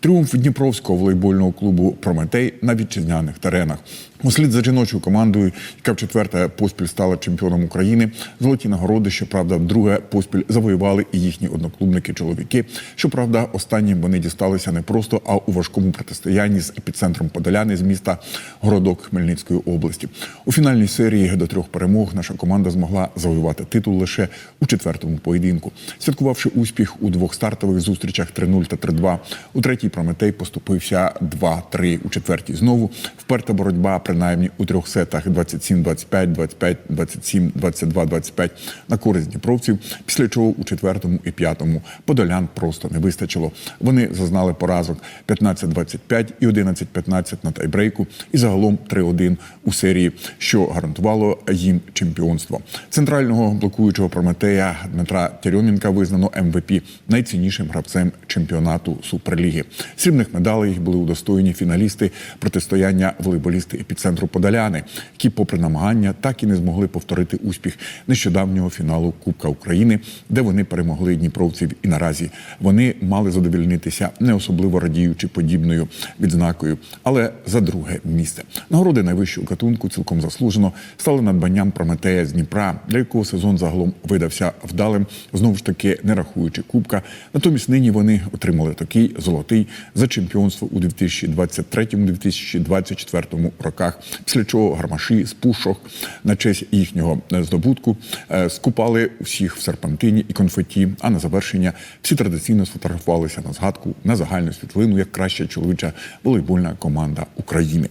Тріумф Дніпровського волейбольного клубу Прометей на вітчизняних теренах. Услід за жіночою командою, яка в четверте поспіль стала чемпіоном України, золоті нагороди, щоправда, вдруге поспіль завоювали і їхні одноклубники-чоловіки. Щоправда, останнім вони дісталися не просто, а у важкому протистоянні з епіцентром Подоляни з міста Городок Хмельницької області. У фінальній серії до трьох перемог наша команда змогла завоювати титул лише у четвертому поєдинку, святкувавши успіх у двох стартових зустрічах 3-0 та 3-2. У третій Прометей поступився 2-3. У четвертій знову вперта боротьба принаймні у трьох сетах 27-25, 25-27, 22-25 на користь дніпровців. Після чого у четвертому і п'ятому подолян просто не вистачило. Вони зазнали поразок 15-25 і 11-15 на тайбрейку, і загалом 3-1 у серії, що гарантувало їм чемпіонство. Центрального блокуючого Прометея Дмитра Тярьоменка визнано МВП найціннішим гравцем чемпіонату Суперліги. Срібних медалей були удостоєні фіналісти протистояння волейболісти епіцентру Подоляни, які, попри намагання, так і не змогли повторити успіх нещодавнього фіналу Кубка України, де вони перемогли дніпровців. І наразі вони мали задовільнитися, не особливо радіючи подібною відзнакою, але за друге місце. Нагороди найвищого гатунку цілком заслужено стали надбанням Прометея з Дніпра, для якого сезон загалом видався вдалим, знову ж таки не рахуючи кубка. Натомість нині вони отримали такий золотий за чемпіонство у 2023-2024 роках. Після чого гармаші з пушок на честь їхнього здобутку е, скупали всіх в серпантині і конфеті. А на завершення всі традиційно сфотографувалися на згадку на загальну світлину як краща чоловіча волейбольна команда України.